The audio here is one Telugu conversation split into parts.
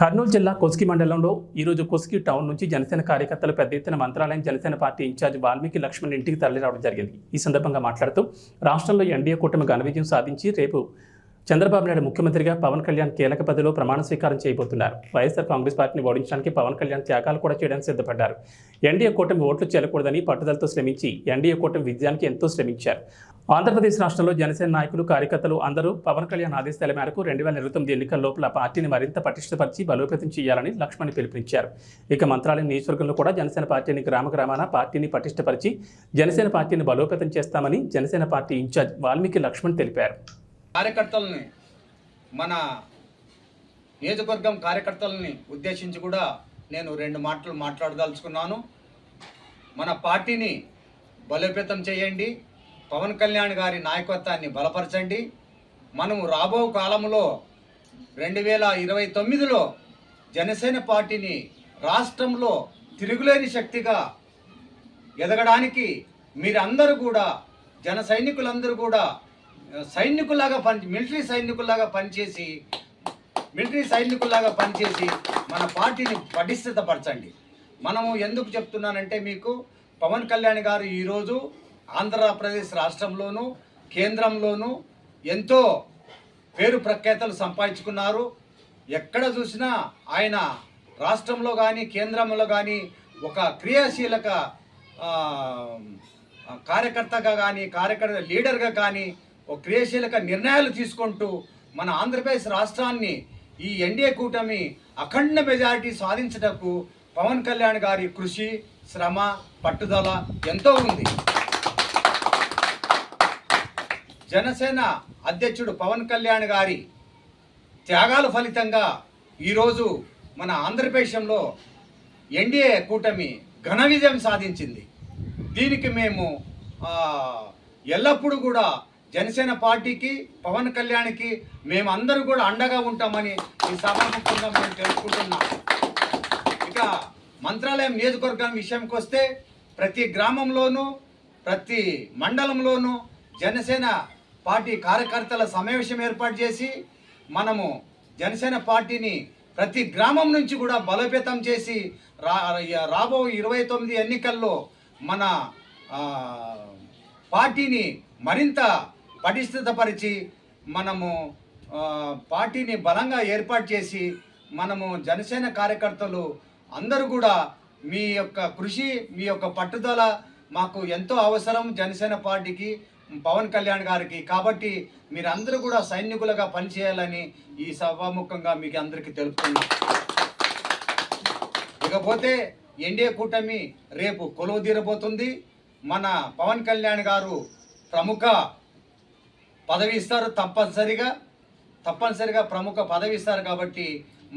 కర్నూలు జిల్లా కొస్కి మండలంలో ఈరోజు కొస్కి టౌన్ నుంచి జనసేన కార్యకర్తలు పెద్ద ఎత్తున Mantralayam Janasena party in charge Valmiki Lakshman ఇంటికి తరలిరావడం జరిగింది. ఈ సందర్భంగా మాట్లాడుతూ రాష్ట్రంలో ఎన్డీఏ కూటమి ఘన విజయం సాధించి రేపు చంద్రబాబు నాయుడు ముఖ్యమంత్రిగా పవన్ కళ్యాణ్ కీలక పదవిలో ప్రమాణ స్వీకారం చేయబోతున్నారు. వైఎస్ఆర్ కాంగ్రెస్ పార్టీని ఓడించడానికి పవన్ కళ్యాణ్ త్యాగాలు కూడా చేయడానికి సిద్ధపడ్డారు. ఎన్డీఏ కూటమి ఓట్లు చేరకూడదని పట్టుదలతో శ్రమించి ఎన్డీఏ కూటమి విజయానికి ఎంతో శ్రమించారు. ఆంధ్రప్రదేశ్ రాష్ట్రంలో జనసేన నాయకులు కార్యకర్తలు అందరూ పవన్ కళ్యాణ్ ఆదేశాల మేరకు రెండు వేల ఇరవై తొమ్మిది ఎన్నికల లోపల పార్టీని మరింత పటిష్టపరిచి బలోపేతం చేయాలని లక్ష్మణ్ పిలుపునిచ్చారు. ఇక మంత్రాలయం నియోజకవర్గంలో కూడా జనసేన పార్టీని గ్రామ గ్రామాన పార్టీని పటిష్టపరిచి జనసేన పార్టీని బలోపేతం చేస్తామని Janasena party in charge Valmiki Lakshman తెలిపారు. కార్యకర్తలని మన నియోజకవర్గం కార్యకర్తలని ఉద్దేశించి కూడా నేను రెండు మాటలు మాట్లాడదలుచుకున్నాను. మన పార్టీని బలోపేతం చేయండి. పవన్ కళ్యాణ్ గారి నాయకత్వాన్ని బలపరచండి. మనం రాబో కాలంలో రెండు వేల ఇరవై తొమ్మిదిలో జనసేన పార్టీని రాష్ట్రంలో తిరుగులేని శక్తిగా ఎదగడానికి మీరందరూ కూడా జన సైనికులందరూ కూడా సైనికులాగా పని మిలిటరీ సైనికుల్లాగా పనిచేసి మిలిటరీ సైనికులాగా పనిచేసి మన పార్టీని పటిష్టతపరచండి. మనము ఎందుకు చెప్తున్నానంటే మీకు పవన్ కళ్యాణ్ గారు ఈరోజు ఆంధ్రప్రదేశ్ రాష్ట్రంలోనూ కేంద్రంలోనూ ఎంతో పేరు ప్రఖ్యాతలు సంపాదించుకున్నారు. ఎక్కడ చూసినా ఆయన రాష్ట్రంలో కానీ కేంద్రంలో కానీ ఒక క్రియాశీలక కార్యకర్తగా కానీ కార్యకర్త లీడర్గా కానీ ఒక క్రియాశీలక నిర్ణయాలు తీసుకుంటూ మన ఆంధ్రప్రదేశ్ రాష్ట్రాన్ని ఈ ఎన్డీఏ కూటమి అఖండ మెజారిటీ సాధించటకు పవన్ కళ్యాణ్ గారి కృషి శ్రమ పట్టుదల ఎంతో ఉంది. జనసేన అధ్యక్షుడు పవన్ కళ్యాణ్ గారి త్యాగాల ఫలితంగా ఈరోజు మన ఆంధ్రప్రదేశంలో ఎన్డీఏ కూటమి ఘన విజయం సాధించింది. దీనికి మేము ఎల్లప్పుడూ కూడా జనసేన పార్టీకి పవన్ కళ్యాణ్కి మేమందరూ కూడా అండగా ఉంటామని ఈ సభాముఖంగా మేము తెలుసుకుంటున్నాం ఇక మంత్రాలయం నియోజకవర్గం విషయంకి వస్తే ప్రతి గ్రామంలోనూ ప్రతి మండలంలోనూ జనసేన పార్టీ కార్యకర్తల సమావేశం ఏర్పాటు చేసి మనము జనసేన పార్టీని ప్రతి గ్రామం నుంచి కూడా బలోపేతం చేసి రా రాబో ఇరవై తొమ్మిది ఎన్నికల్లో మన పార్టీని మరింత పటిష్టతపరిచి మనము పార్టీని బలంగా ఏర్పాటు చేసి మనము జనసేన కార్యకర్తలు అందరూ కూడా మీ యొక్క కృషి మీ యొక్క పట్టుదల మాకు ఎంతో అవసరం జనసేన పార్టీకి. పవన్ కళ్యాణ్ గారికి. కాబట్టి మీరందరూ కూడా సైనికులుగా పనిచేయాలని ఈ సభాముఖంగా మీకు అందరికీ తెలుపుతున్నాం. ఇకపోతే ఎన్డీఏ కూటమి రేపు కొలువు తీరబోతుంది మన పవన్ కళ్యాణ్ గారు ప్రముఖ పదవి ఇస్తారు తప్పనిసరిగా. తప్పనిసరిగా ప్రముఖ పదవి ఇస్తారు కాబట్టి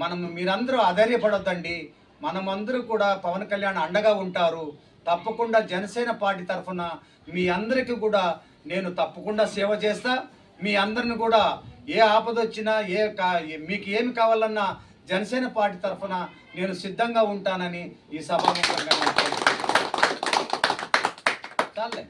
మనం మీరందరూ ఆధైర్యపడొద్దండి మనమందరూ కూడా పవన్ కళ్యాణ్ అండగా ఉంటారు. తప్పకుండా జనసేన పార్టీ తరఫున మీ అందరికీ కూడా నేను తప్పకుండా సేవ చేస్తా. మీ అందరిని కూడా ఏ ఆపద వచ్చినా ఏ కా- మీకు ఏమి కావాలన్నా జనసేన పార్టీ తరఫున నేను సిద్ధంగా ఉంటానని ఈ సభాముఖంగా చాలే.